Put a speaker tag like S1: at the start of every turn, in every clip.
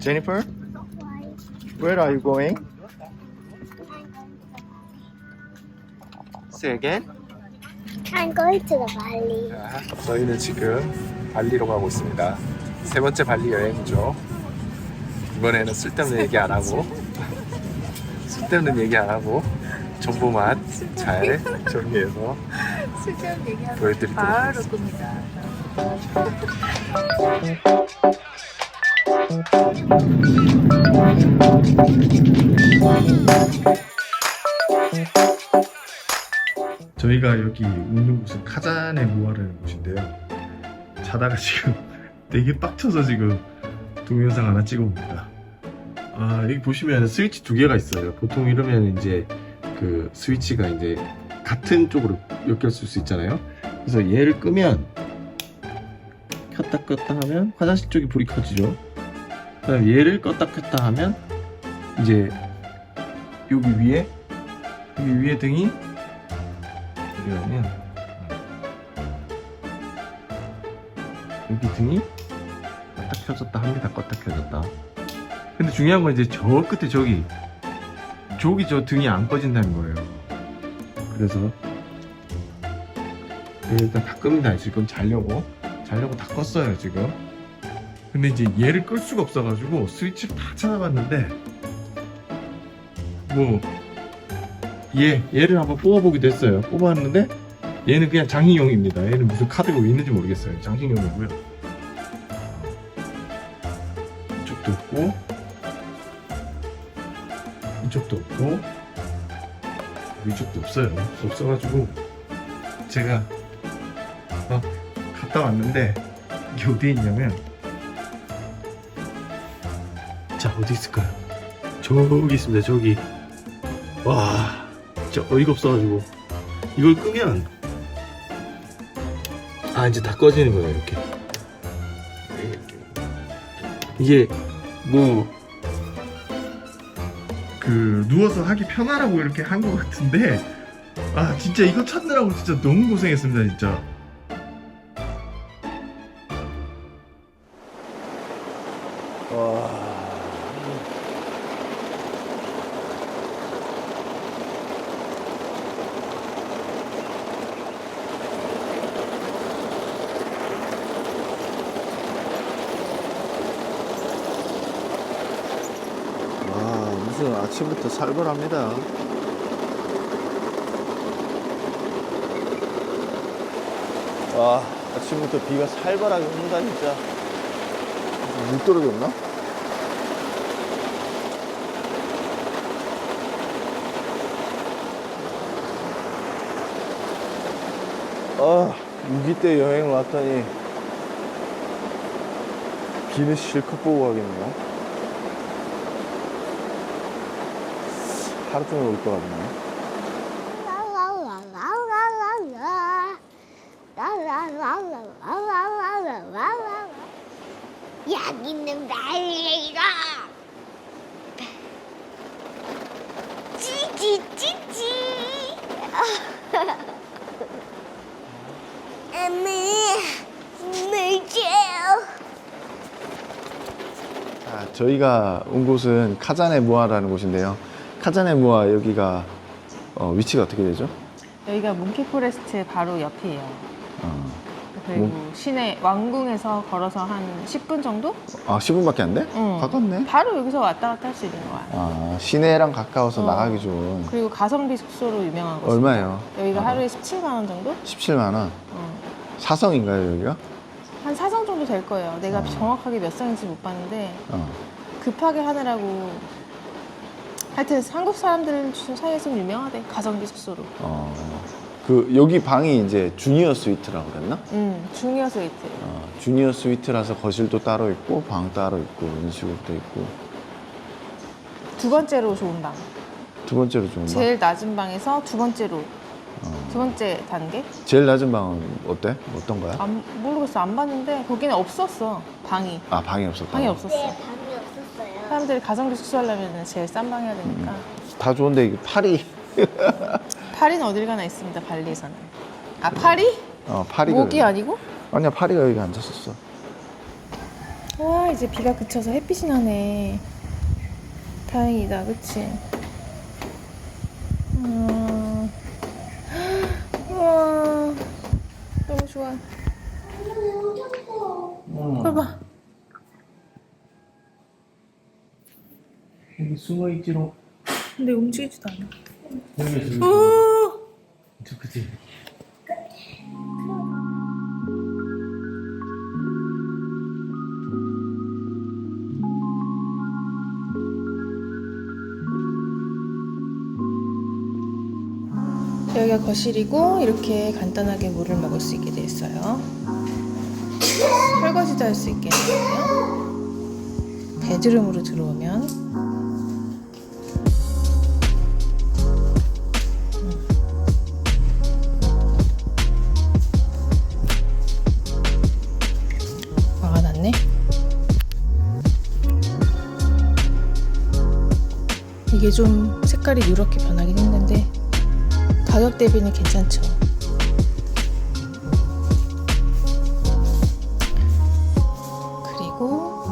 S1: Jennifer, where are you going? Say again.
S2: I'm going to the valley.
S1: 자, 저희는 지금 발리로 가고 있습니다. 세 번째 발리 여행이죠. 이번에는 쓸데없는 얘기 안 하고 쓸데없는 얘기 안 하고 정보만 잘 정리해서
S3: 쓸데없는 얘기하면
S1: 보여드리도록
S3: 바로
S1: 하겠습니다.
S3: 겁니다.
S4: 저희가 여기 있는 곳은 카잔의 무아라는 곳인데요. 자다가 지금 되게 빡쳐서 지금 동영상 하나 찍어봅니다. 아 여기 보시면 스위치 두 개가 있어요. 보통 이러면 이제 그 스위치가 이제 같은 쪽으로 엮였을 수 있잖아요. 그래서 얘를 끄면 켰다 껐다 하면 화장실 쪽이 불이 켜지죠. 그다음 얘를 껐다 켰다 하면 이제 여기 위에 여기 위에 등이 이러면 여기 등이 껐다 켜졌다 합니다. 껐다 켜졌다. 근데 중요한 건 이제 저 끝에 저기 저기 저 등이 안 꺼진다는 거예요. 그래서 일단 다 끕니다. 지금 자려고 자려고 다 껐어요 지금. 근데 이제 얘를 끌 수가 없어가지고 스위치를 다 찾아봤는데 뭐 얘, 얘를 한번 뽑아보기도 했어요. 뽑았는데 얘는 그냥 장식용입니다. 얘는 무슨 카드가 왜 있는지 모르겠어요. 장식용이고요. 이쪽도 없고 이쪽도 없고 이쪽도 없어요. 없어가지고 제가 어, 갔다 왔는데 이게 어디에 있냐면 어디 있을까요? 저기 있습니다. 저기 와 진짜 어이가 없어가지고 이걸 끄면 아 이제 다 꺼지는 거예요 이렇게 이게 뭐 그 누워서 하기 편하라고 이렇게 한 것 같은데 아 진짜 이거 찾느라고 진짜 너무 고생했습니다 진짜
S1: 와 무슨 아침부터 살벌합니다. 와 아침부터 비가 살벌하게 온다 진짜. 물 떨어졌나? 아 6기 때 여행 왔더니 비는 실컷 보고 가겠네요. 하루 종일 올 것 같네.
S2: 여기는 발리가 찌찌찌찌 어머 물지요
S1: 아, 저희가 온 곳은 카자네 무아라는 곳인데요. 카자네 무아 여기가 어, 위치가 어떻게 되죠?
S3: 여기가 몽키 포레스트 바로 옆이에요.
S1: 어,
S3: 그리고
S1: 몽-
S3: 시내 왕궁에서 걸어서 한 10분 정도?
S1: 아 10분밖에 안 돼?
S3: 응.
S1: 가깝네.
S3: 바로 여기서 왔다 갔다 할 수 있는 거야.
S1: 아 시내랑 가까워서
S3: 어.
S1: 나가기 좋은.
S3: 그리고 가성비 숙소로 유명한 곳이
S1: 얼마예요?
S3: 여기가
S1: 아,
S3: 하루에 17만 원 정도?
S1: 17만 원.
S3: 어.
S1: 사성인가요 여기가?
S3: 한 4성 정도 될 거예요. 내가
S1: 어.
S3: 정확하게 몇 성인지 못 봤는데
S1: 어.
S3: 급하게 하느라고 하여튼 한국 사람들 사이에서는 유명하대 가성비 숙소로.
S1: 어. 그 여기 방이 이제 주니어 스위트라고 그랬나?
S3: 음, 주니어 스위트.
S1: 어, 주니어 스위트라서 거실도 따로 있고 방 따로 있고 이런 식으로 돼 있고
S3: 두 번째로 좋은 방.
S1: 두 번째로 좋은 방.
S3: 제일 낮은 방에서 두 번째로
S1: 어.
S3: 두 번째 단계?
S1: 제일 낮은 방은 어때? 어떤 거야?
S3: 안 모르겠어 안 봤는데 거기는 없었어 방이
S1: 아 방이 없었다.
S3: 방이 없었어.
S2: 네 방이 없었어요
S3: 사람들이 가성비 숙소 하려면 제일 싼 방 해야 되니까
S1: 다 좋은데 이게 팔이
S3: 파리는 어딜 가나 있습니다 발리에서는. 아 파리?
S1: 어 파리가
S3: 목이 아니고?
S1: 아니야 파리가 여기 앉았었어.
S3: 와 이제 비가 그쳐서 햇빛이 나네 다행이다 그치 음. 우와 너무 좋아 봐봐
S4: 여기 숨어있지로.
S3: 근데 움직이지도 않아
S4: 여기
S3: 오!
S4: 저 그치?
S3: 여기가 거실이고 이렇게 간단하게 물을 먹을 수 있게 돼 있어요. 설거지도 할 수 있겠네요. 베드룸으로 들어오면 이게 좀 색깔이 누렇게 변하긴 했는데 가격 대비는 괜찮죠. 그리고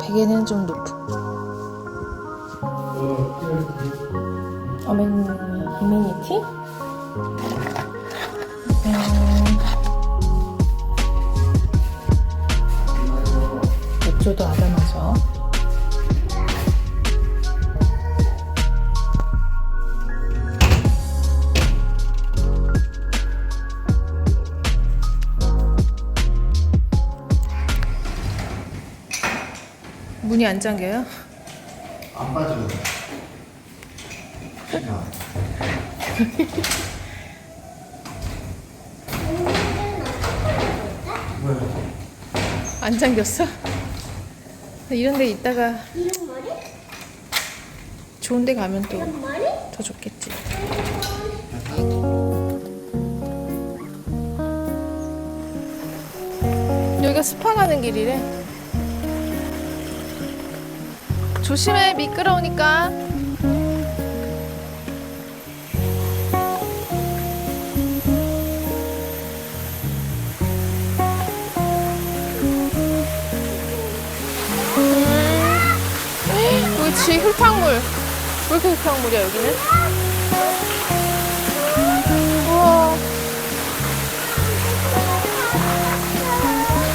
S3: 베개는 좀 높고 안 잠겨요?
S4: 안 빠져요.
S3: 안 잠겼어? 이런 데 있다가
S2: 이런 머리?
S3: 좋은 데 가면 또? 더 좋겠지. 여기가 스파 가는 길이래. 조심해, 미끄러우니까. 음. 그렇지, 흙탕물. 왜 이렇게 흙탕물이야, 여기는?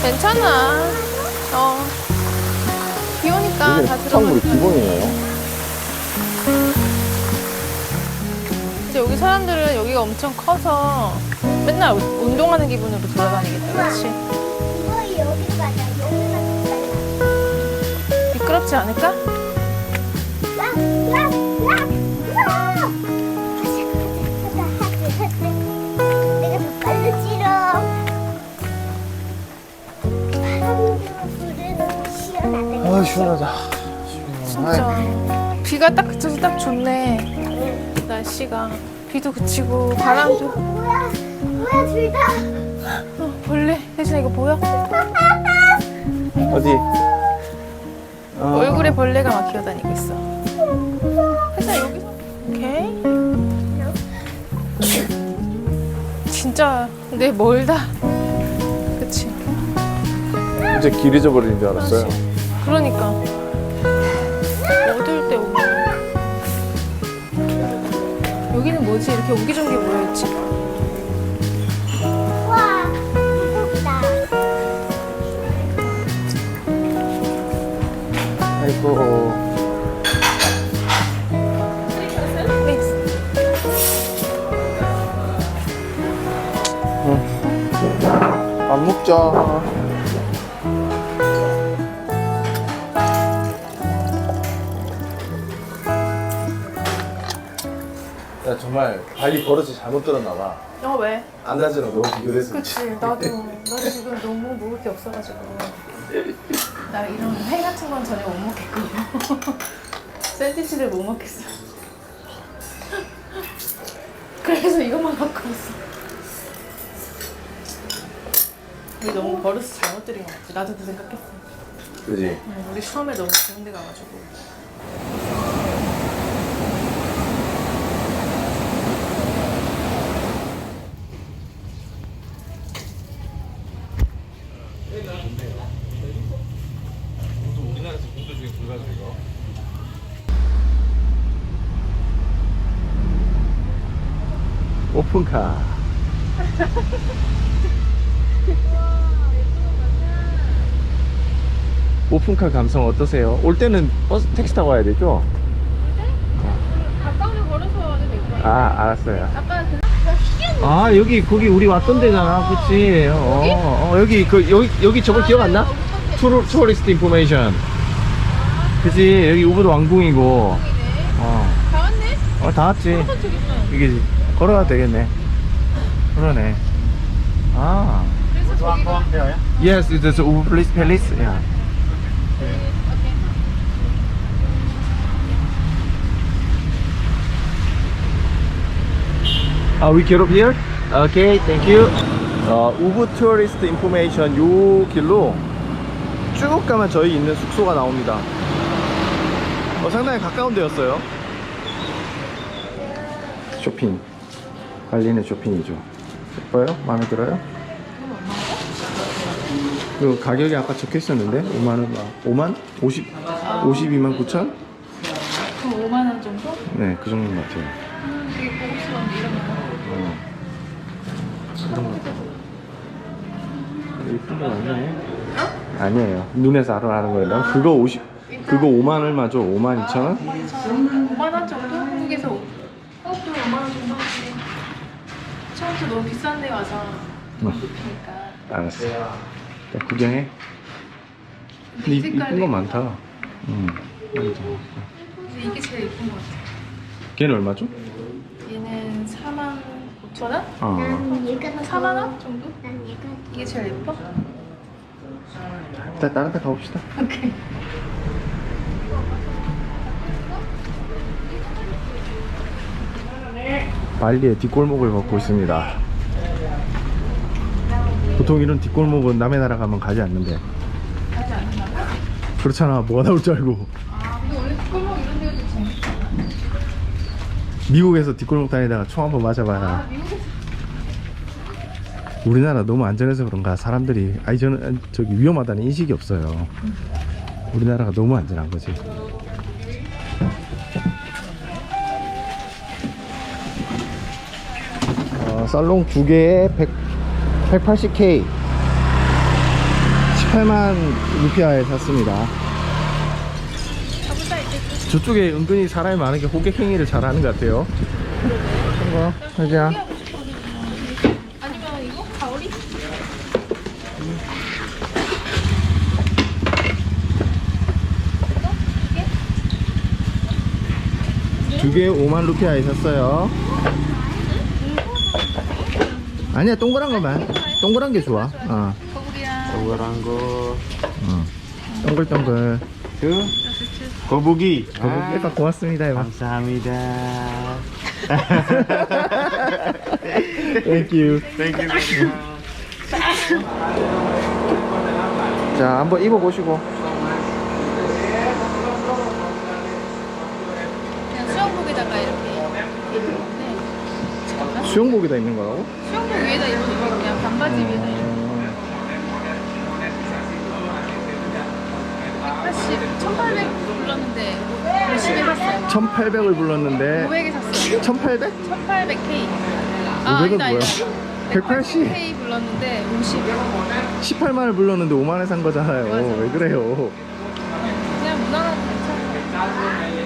S3: 괜찮아. 어. 비 오니까 다 들어가.
S1: 기본이에요.
S3: 근데 여기 사람들은 여기가 엄청 커서 맨날 운- 운동하는 기분으로 돌아다니겠다, 그렇지?
S2: 이거 여기로 가자. 여기로 가자.
S3: 미끄럽지 않을까?
S1: 아 시원하다.
S3: 진짜. 비가 딱 그쳐서 딱 좋네. 날씨가. 비도 그치고 바람도.
S2: 뭐야, 뭐야, 둘 다.
S3: 어, 벌레. 혜진아 이거 보여?
S1: 어디?
S3: 얼굴에 벌레가 막 기어다니고 있어. 혜진아 여기서. 오케이. 진짜 내 멀다. 그치?
S1: 이제 길 잊어버리는 줄 알았어요.
S3: 그러니까 어두울 때 오면 여기는 뭐지 이렇게 옹기종기 모여있지.
S1: 아이고. 밥 먹자. 야 정말 발이 버릇이 잘못 들었나 봐.
S3: 어 왜?
S1: 안다지랑 너무 비교해서
S3: 그치. 나도. 나 지금 너무 먹을 게 없어가지고. 나 이런 회 같은 건 전혀 못 먹겠고 샌드위치를 못 먹겠어. 그래서 이것만 갖고 왔어. 우리 너무 버릇을 잘못 들인 것 같아. 나도 그 생각했어.
S1: 그지?
S3: 응, 우리 처음에 너무 좋은 데 가가지고.
S1: 오픈카. 오픈카 감성 어떠세요? 올 때는 버스 택시 타고 와야 되죠?
S3: 가까우면 걸어서 와도 될 거야.
S1: 아 알았어요.
S3: 아까
S1: 그아 여기 거기 우리 왔던 데잖아, 그치? 어, 어 여기 그 여기 여기 저걸 기억 안 나? 투 투어리스트 인포메이션. 그치 여기 우붓 왕궁이고. 어,
S3: 다 왔네?
S1: 어, 다 왔지. 이게 걸어가도 되겠네. 그러네. 아.
S3: 그래서 저기가
S1: Yes, it's the Ubu Police Palace. Yeah. Uh, we get up here? Okay, thank you. 어, 우부 투어리스트 인포메이션 요 길로 쭉 가면 저희 있는 숙소가 나옵니다. 어, 상당히 가까운 데였어요. 쇼핑. 발리는 쇼핑이죠. 예뻐요? 마음에 들어요? 그 가격이 아까 적혀 있었는데 5만 원, 5만? 50, 52만 9천?
S3: 그럼 5만 원 정도?
S1: 네, 그 정도인 것 같아요.
S3: 음, 되게 고급스러운데 이런 거.
S1: 어. 이런 거. 이쁜 거 맞네. 아니에요. 눈에서 알아하는 거예요. 그거 50, 그거 5만 얼마죠? 5만 2천 원?
S3: 5만 원 정도? 한국에서 한국도 5만 원 정도. 처음부터 너무 비싼 데 와서
S1: 응.
S3: 높으니까.
S1: 알았어. 자, 구경해. 근데 이, 이쁜 거 많다. 응. 많다.
S3: 근데 이게 제일 예쁜 것 같아.
S1: 걔는 얼마죠?
S3: 얘는 4만 5천 원?
S1: 어.
S2: 난 얘가
S3: 4만 원 정도?
S2: 난 얘가
S3: 이게 제일 예뻐?
S1: 일단 다른 데 가봅시다. 발리의 뒷골목을 걷고 있습니다. 보통 이런 뒷골목은 남의 나라 가면 가지 않는데. 그렇잖아. 뭐가 나올 줄 알고. 미국에서 뒷골목 다니다가 총 한번.
S3: 미국에서
S1: 우리나라 너무 안전해서 그런가 사람들이 아니 저는 저기 위험하다는 인식이 없어요. 우리나라가 너무 안전한 거지. 살롱 두 개에 100, 180K 18만 루피아에 샀습니다. 저쪽에 은근히 사람이 많은 게 호객 행위를 잘하는 것 같아요. 이거 하지야.
S3: 아니면 이거? 가오리?
S1: 두 개에 5만 루피아에 샀어요. 아니야 동그란 거만. 동그란 게 좋아. 어.
S5: 동그란 거.
S1: 어. 동글동글.
S5: 그 거북이.
S1: 거북이 가 고맙습니다. 이거.
S5: 감사합니다.
S1: Thank you.
S5: Thank you.
S1: 자 한번 입어보시고.
S3: 그냥 수영복에다가 이렇게 입는 건데 잠깐만
S1: 수영복에다 입는 거라고?
S3: 위에다 입어도 그냥 반바지 위에다 입는 180, 1800 불렀는데 50에 샀어요
S1: 1,800을 불렀는데
S3: 500에 샀어요
S1: 1,800?
S3: 1800K
S1: 500은
S3: 아 아니다
S1: 뭐야?
S3: 아니다
S1: 180?
S3: 180K 불렀는데 50
S1: 18만을 불렀는데 5만에 산 거잖아요.
S3: 맞아.
S1: 왜 그래요?
S3: 그냥 무난하고 괜찮아요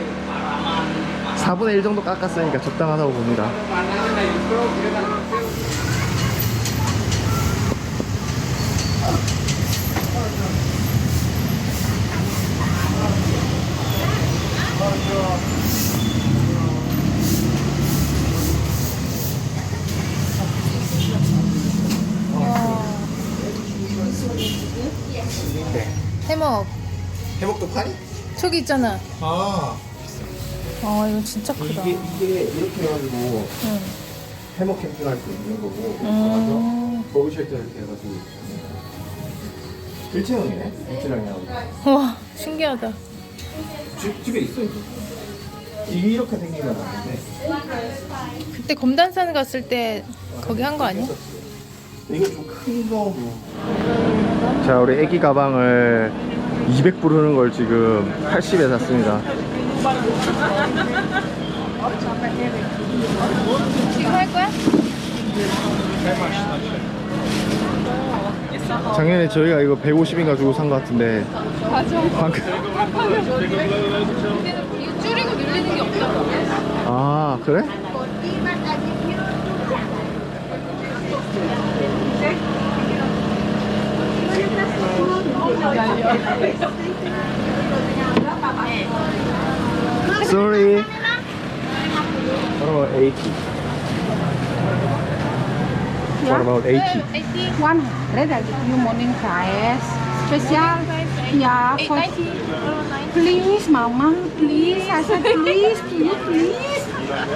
S1: 4분의 1 정도 깎았으니까 적당하다고 봅니다.
S3: 해먹
S1: 해먹도 파니?
S3: 저기 있잖아
S1: 아,
S3: 아 이거 진짜 크다
S1: 이게, 이게 이렇게 해가지고
S3: 응.
S1: 해먹 캠핑할 수 있는 거고,
S3: 음.
S1: 버그 쉘터 이렇게 해가지고. 1층이네? 1층이야.
S3: 와 신기하다
S1: 집, 집에 있어, 이거. 이게 이렇게 생긴 건 아닌데.
S3: 그때 검단산 갔을 때 거기 한 거 아니야?
S1: 이거 좀 큰 거고. 자, 우리 애기 가방을 200 부르는 걸 지금 80에 샀습니다.
S3: 지금 할 거야?
S1: 작년에 저희가 이거 150인가 주고 산 것 같은데
S3: 맞아.
S1: 방금
S3: 이거 줄이고 늘리는 게 없잖아.
S1: 아 그래? Sorry. What about 80? What about 80?
S6: One hundred I give you morning price. Special. Yeah, for, please, Mama, please. I said please, please, please.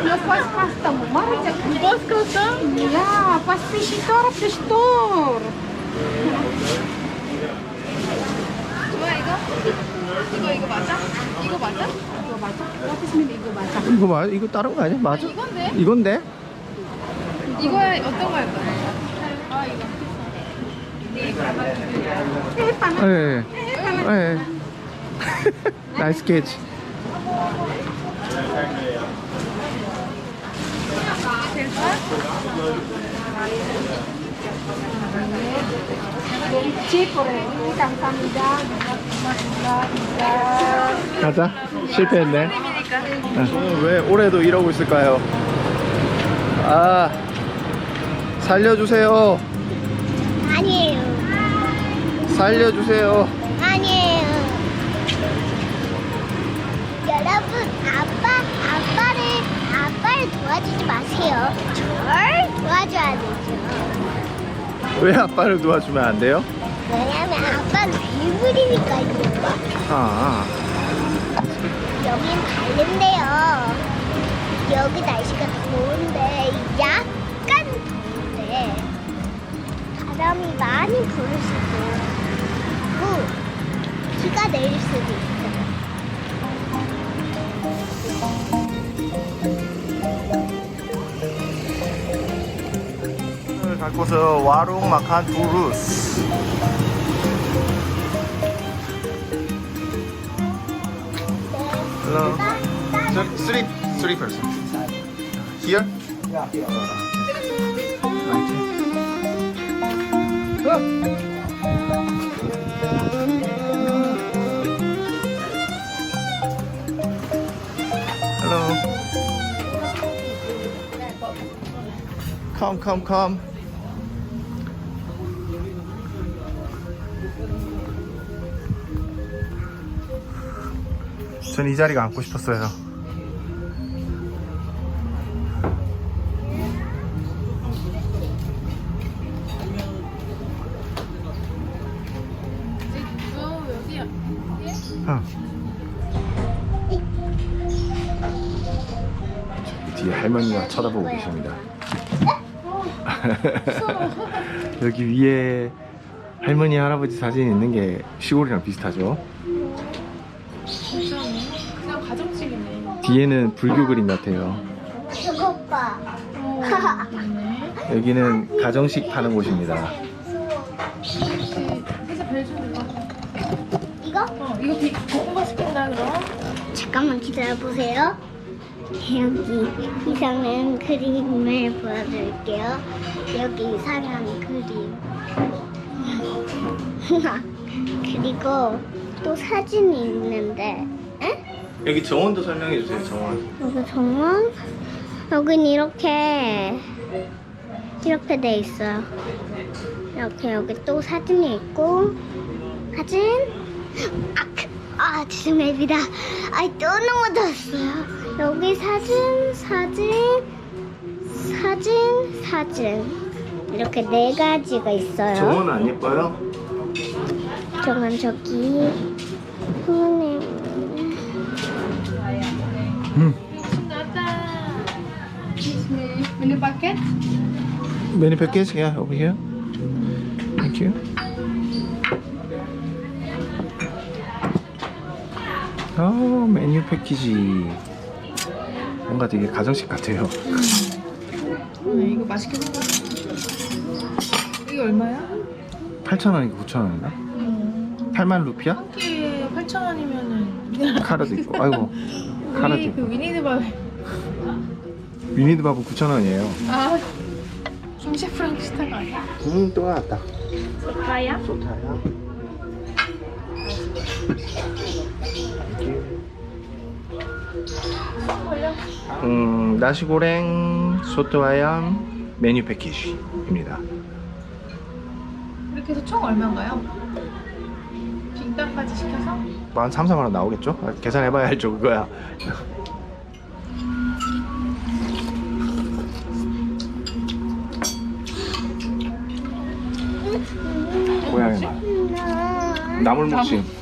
S6: Your first customer. First customer? Yeah, first visitor of the store.
S3: 좋아 이거? 이거 이거 맞아? 이거 맞아?
S6: 이거 맞아? What is mean 이거 맞아?
S1: 이거 맞아? 이거 다른 거 아니야? 맞아?
S3: 이건데?
S1: 이건데?
S3: 이거에 어떤 거 할 거야? 아 이거.
S1: 네. 네. 나이스 캐치. 가자. 실패했네. 어, 왜 올해도 이러고 있을까요? 아, 살려주세요.
S2: 아니에요.
S1: 살려주세요.
S2: 아니에요. 여러분, 아빠, 아빠를, 아빠를 도와주지 마세요. 절 도와줘야 되죠.
S1: 왜 아빠를 도와주면 안 돼요?
S2: 왜냐면 아빠는 괴물이니까요.
S1: 아,
S2: 여긴 다른데요. 여기 날씨가 더운데, 약간 바람이 많이 불 수도 있고, 비가 내릴 수도 있어요.
S1: 오늘 갈 곳은 와롱 마칸 두루스. Hello. So, three, three person. Here? Yeah. Hello. Come, come, come. 전 이 자리가 앉고 싶었어요. 할머니가 쳐다보고 계십니다. 여기 위에 할머니 할아버지 사진 있는 게 시골이랑 비슷하죠.
S3: 그냥 가정집이네.
S1: 뒤에는 불교 그림 같아요.
S2: 저거 봐.
S1: 여기는 가정식 파는 곳입니다.
S2: 이거?
S3: 어 이거 비 볶음밥 시킨다 그럼.
S2: 잠깐만 기다려보세요. 여기 이상한 그림을 보여드릴게요. 여기 이상한 그림. 그리고 또 사진이 있는데, 에?
S1: 여기 정원도 설명해 주세요. 정원.
S2: 여기 정원? 여긴 이렇게, 이렇게 돼 있어요. 이렇게 여기 또 사진이 있고, 사진? 아, 그- 아 죄송합니다. 아, 또 넘어졌어요. 여기 사진, 사진, 사진, 사진. 이렇게 네 가지가 있어요.
S1: 정원은 안 예뻐요?
S2: 정원 저기.
S1: 음.
S3: 나다.
S6: Menu paket?
S1: Many package? Yeah, over here. Thank you. 어, 메뉴 패키지. 뭔가 되게 가정식 같아요.
S3: 네, 이거 맛있게 생겼어. 이게 얼마야?
S1: 8,000원인가 9,000원인가? 8만 루피야?
S3: 한 끼에 9,000원이면은
S2: 카라도 있고. 아이고. 카라도
S3: 우리 그
S2: 있고.
S3: 위니드밥
S2: 위니드 바브 9,000원이에요.
S3: 아 김셰프랑 비슷한 거 아니야?
S2: 음, 또 나왔다.
S7: 소파야?
S2: 소타야. 음, 나시고랭, 소토아얌, 메뉴 패키지입니다.
S3: 이렇게 해서 총 얼마인가요? 빙단까지 시켜서?
S2: 뭐한 3, 4만 원 나오겠죠? 아, 계산해봐야 알죠, 그거야. 고양이 맛. 나물무침.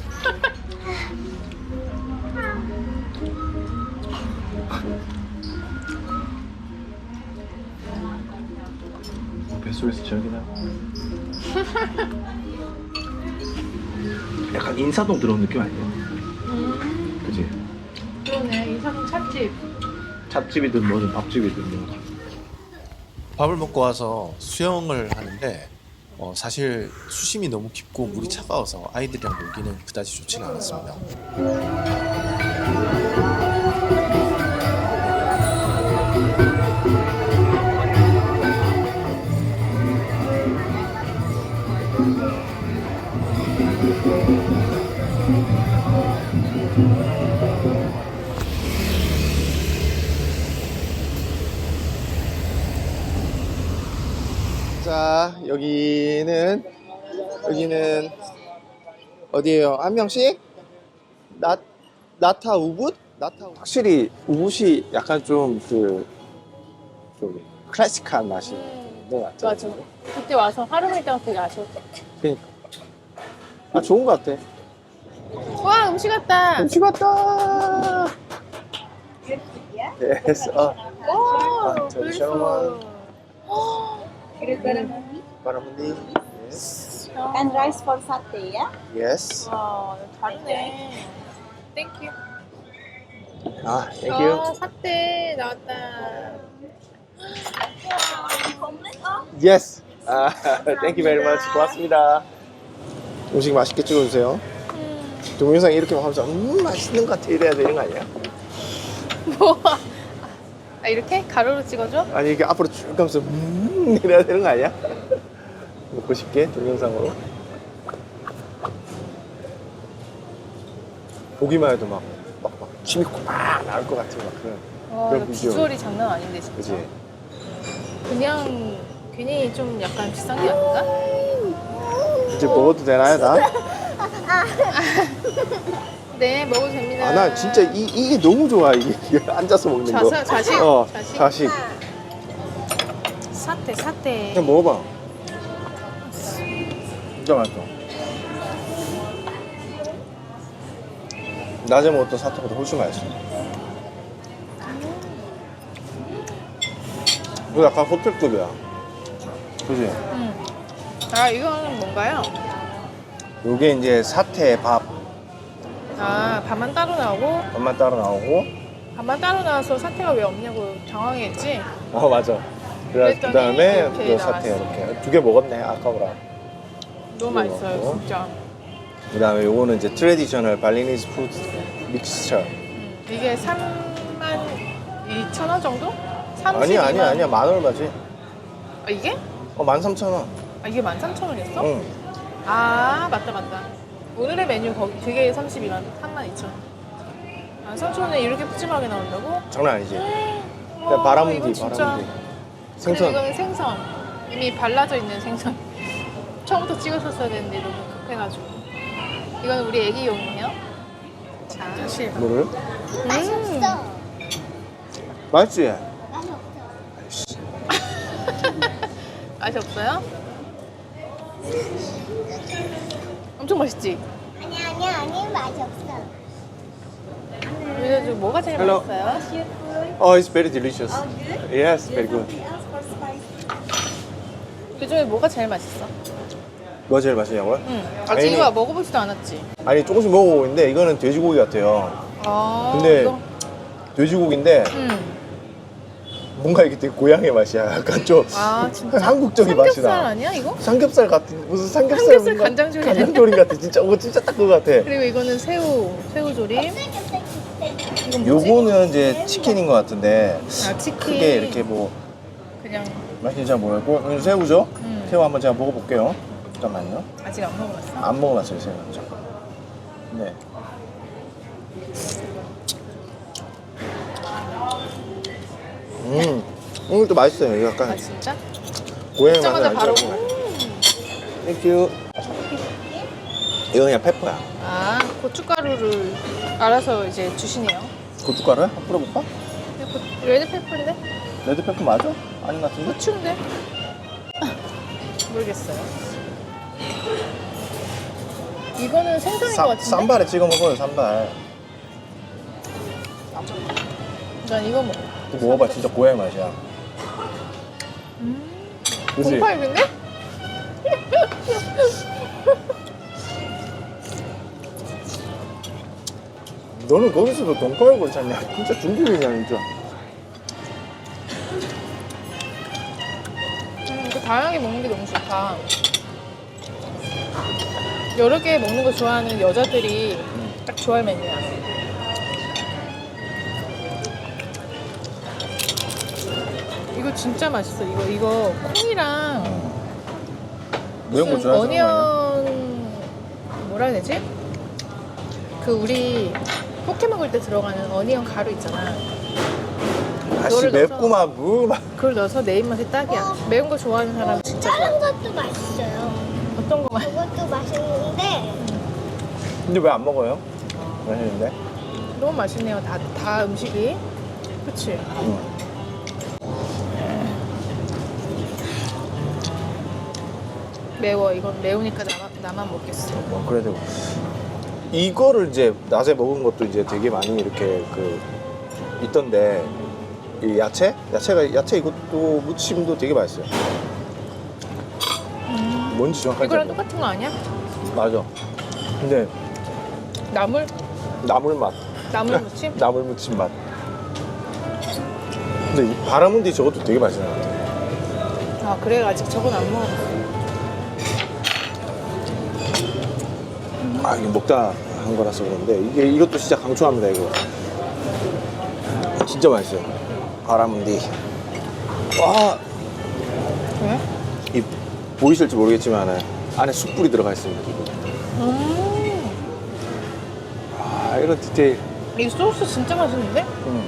S2: 인사동 들어온 느낌 아니야? 그지?
S3: 그러네 이사동 찻집
S2: 찻집이든 뭐든 밥집이든 뭐.
S8: 밥을 먹고 와서 수영을 하는데 어, 사실 수심이 너무 깊고 물이 차가워서 아이들이랑 놀기는 그다지 좋지는 않았습니다.
S1: 자, 여기는 여기는 어디예요? 한 명씩? 나 나타 우붓? 나타 우붓. 확실히 우붓이 약간 좀 그 좀 클래식한 맛이 있는 것 같아요.
S3: 맞아 그때 와서 하루 있다가 되게 아쉬웠어
S1: 그러니까. 아 좋은 것 같아.
S3: 와 음식 왔다
S1: 음식 왔다. Yes. 어. 오저
S3: beautiful.
S1: 바라문디. Yes.
S9: And rice for satay, yeah?
S1: Yes.
S3: 와 다르네 땡큐
S1: 아, thank you.
S3: 아 사태 나왔다
S1: Yes. 아, thank you very much. 고맙습니다. 음식 맛있게 찍어주세요. 동영상 이렇게 하면서 음 맛있는 것 같아 이래야 되는 거 아니야?
S3: 뭐? 아 이렇게? 가로로 찍어줘?
S1: 아니 이게 앞으로 쭉 가면서 음 이래야 되는 거 아니야? 먹고 싶게 동영상으로 보기만 해도 막, 막, 막 침이 막 나올 것 같은 막 그런
S3: 와
S1: 그런 비주얼.
S3: 비주얼이 장난 아닌데 진짜
S1: 그지?
S3: 그냥 괜히 좀 약간 비싼 게 아닌가?
S1: 이제 먹어도 되나요 나?
S3: 네 먹어도 됩니다
S1: 아 나 진짜 이, 이게 너무 좋아 이게, 이게 앉아서 먹는 거
S3: 자사, 자식?
S1: 어
S3: 자식?
S1: 자식
S3: 사태 사태
S1: 그냥 먹어봐 진짜 맛있어 낮에 먹었던 사탕보다 훨씬 맛있어 이거 약간 호텔급이야 그지?
S3: 음. 아 이거는 뭔가요?
S1: 요게 이제 사태 밥
S3: 아 밥만 따로 나오고
S1: 밥만 따로 나오고
S3: 밥만 따로 나와서 사태가 왜 없냐고 당황했지?
S1: 어 맞아 그래 그
S3: 그랬더니
S1: 다음에
S3: 이렇게
S1: 요 사태 이렇게 두 개 먹었네 아까보다
S3: 너무 맛있어요
S1: 먹고.
S3: 진짜
S1: 그 다음에 요거는 이제 트레디셔널 발리니스 푸드 믹스처
S3: 음. 이게 3만 2천 원 정도? 32만
S1: 아니야 아니야 아니야 만 얼마지
S3: 아 이게?
S1: 어만 삼천
S3: 원아 이게 13,000원이었어?
S1: 응.
S3: 아 맞다 맞다. 오늘의 메뉴 거기 그게 32만 32,000원 아 3,000원에 이렇게 푸짐하게 나온다고?
S1: 장난 아니지.
S3: 와, 이거 진짜.
S1: 바라문디.
S3: 근데
S1: 생선.
S3: 이거는 생선. 이미 발라져 있는 생선. 처음부터 찍었었어야 되는데 너무 급해가지고. 이건 우리 애기용이에요. 자. 사실
S1: 뭐를?
S3: 음.
S1: 맛있지?
S3: 맛이 없어요? 엄청 맛있지?
S7: 아니 아니 아니 맛이 없어.
S3: 요즘 좀 뭐가 제일
S1: Hello.
S3: 맛있어요?
S1: Oh, it's very delicious. Yes, very good.
S3: 그 중에 뭐가 제일 맛있어?
S1: 뭐 제일 맛있냐고요?
S3: 응. 아직
S1: 아니.
S3: 이거 먹어보지도 않았지?
S1: 아니 조금씩 먹어보고 있는데 이거는 돼지고기 같아요.
S3: 아
S1: 근데
S3: 이거?
S1: 돼지고기인데
S3: 응.
S1: 뭔가 이게 되게 고향의 맛이야. 약간 좀
S3: 아 진짜?
S1: 한국적인 맛이
S3: 삼겹살
S1: 나.
S3: 아니야 이거?
S1: 삼겹살 같은 무슨 삼겹살
S3: 삼겹살
S1: 뭔가
S3: 간장조림?
S1: 간장조림 같아. 진짜 어 진짜 딱 그거 같아.
S3: 그리고 이거는 새우 새우조림. 이건 뭐지?
S1: 요거는 이제 치킨인 것 같은데
S3: 아 치킨.
S1: 크게 이렇게 뭐
S3: 그냥
S1: 맛이 잘 모르겠고 이거 새우죠?
S3: 음.
S1: 새우 한번 제가 먹어볼게요. 잠깐만요.
S3: 아직 안 먹어봤어.
S1: 안 먹어봤어요 새우. 잠깐. 네. 음, 오늘도 맛있어요. 이거 약간
S3: 아 진짜?
S1: 고양이 맛은
S3: 먹자마자 바로.
S1: 알죠? 땡큐. 이거 그냥 페퍼야.
S3: 아 고춧가루를 알아서 이제 주시네요.
S1: 고춧가루야? 한번 뿌려볼까?
S3: 근데 고- 레드페퍼인데?
S1: 레드 페퍼 맞아? 아닌 것 같은데?
S3: 고추인데? 모르겠어요. 이거는 생선인 것
S1: 쌈-
S3: 같은데?
S1: 쌈발에 찍어 먹어요, 쌈발.
S3: 난 이거 먹어.
S1: 또 먹어봐, 진짜 고양이 맛이야.
S3: 음.
S1: 그치?
S3: 공팔인데?
S1: 너는 거기서도 동파육을 찾냐? 진짜 중국이냐, 진짜.
S3: 음, 그 다양하게 먹는 게 너무 좋다. 여러 개 먹는 거 좋아하는 여자들이 딱 좋아할 메뉴야. 이거 진짜 맛있어. 이거 이거 콩이랑
S1: 매운 거
S3: 무슨
S1: 좋아하는 사람 아니야?
S3: 어니언 뭐라 해야 되지? 그 우리 포케 먹을 때 들어가는 어니언 가루 있잖아. 그거를
S1: 맵구만, 무, 막.
S3: 그걸 넣어서 내 입맛에 딱이야. 매운 거 좋아하는 사람 진짜 좋아.
S2: 다른 것도 맛있어요.
S3: 어떤 거 맛?
S2: 그것도 맛있는데
S1: 근데 왜 안 먹어요? 맛있는데?
S3: 너무 맛있네요. 다, 다 음식이. 그치?
S1: 응.
S3: 매워. 이건 매우니까 나만, 나만 먹겠어.
S1: 뭐, 그래도. 이거를 이제 낮에 먹은 것도 이제 되게 많이 이렇게 그, 있던데, 이 야채? 야채가, 야채 이것도 무침도 되게 맛있어요. 뭔지 정확하게
S3: 이거랑
S1: 잘
S3: 똑같은 거 아니야?
S1: 맞아. 근데
S3: 나물?
S1: 나물 맛.
S3: 나물 무침?
S1: 나물 무침 맛. 근데 이 바라문디 저것도 되게 맛있는 것 같아.
S3: 아, 그래. 아직 저건 안 먹어봤어.
S1: 아 이게 먹다 한 거라서 그런데 이게 이것도 진짜 강추합니다 이거. 진짜 맛있어요. 바라문디. 와,
S3: 왜?
S1: 이 보이실지 모르겠지만 안에 숯불이 들어가 있습니다. 지금.
S3: 음.
S1: 아 이런 디테일.
S3: 이 소스 진짜 맛있는데?
S1: 음.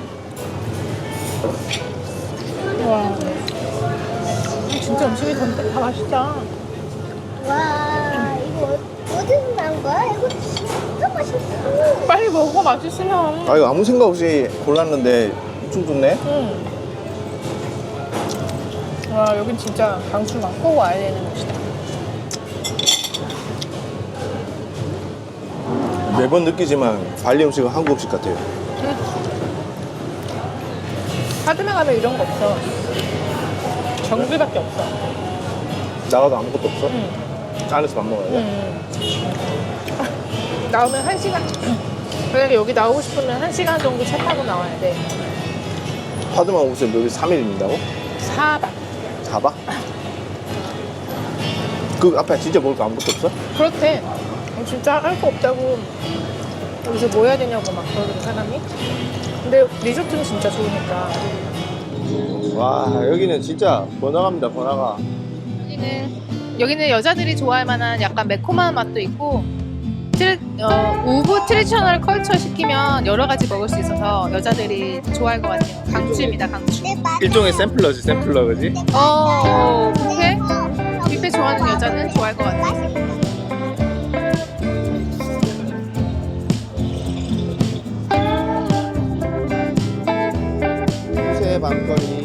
S3: 와. 음, 진짜 음식이 다, 다 맛있다.
S2: 와 이거 어디서 난 거야? 이거 진짜 맛있어.
S3: 빨리 먹어. 맛있으면.
S1: 아 이거 아무 생각 없이 골랐는데 엄청 좋네.
S3: 응. 와, 여긴 진짜 강추만 꼭 와야 되는 곳이다.
S1: 매번 느끼지만 발리 음식은 한국 음식 같아요.
S3: 하드면 가면 이런 거 없어. 정글밖에 없어.
S1: 나가도 아무것도 없어?
S3: 응.
S1: 안에서 밥 먹어야 돼?
S3: 응. 나오면 한 시간. 만약에 여기 나오고 싶으면 한 시간 정도 차 타고 나와야 돼.
S1: 화두만 오세요. 여기 3일 있는다고?
S3: 사박.
S1: 4박? 그 앞에 진짜 먹을 거 아무것도 없어?
S3: 그렇대. 어, 진짜 할 거 없다고 여기서 뭐 해야 되냐고 막 그러는 사람이. 근데 리조트는 진짜 좋으니까.
S1: 와 여기는 진짜 번화가입니다 번화가
S3: 여기는 여기는 여자들이 좋아할 만한 약간 매콤한 맛도 있고 트레, 어, 우브 트레디셔널 컬처 시키면 여러 가지 먹을 수 있어서 여자들이 좋아할 것 같아요. 강추입니다, 강추.
S1: 일종의 샘플러지 샘플러 그지?
S3: 어, 어 뷔페? 뷔페 좋아하는 여자는 좋아할 것 같아요.
S1: 요새 밤거리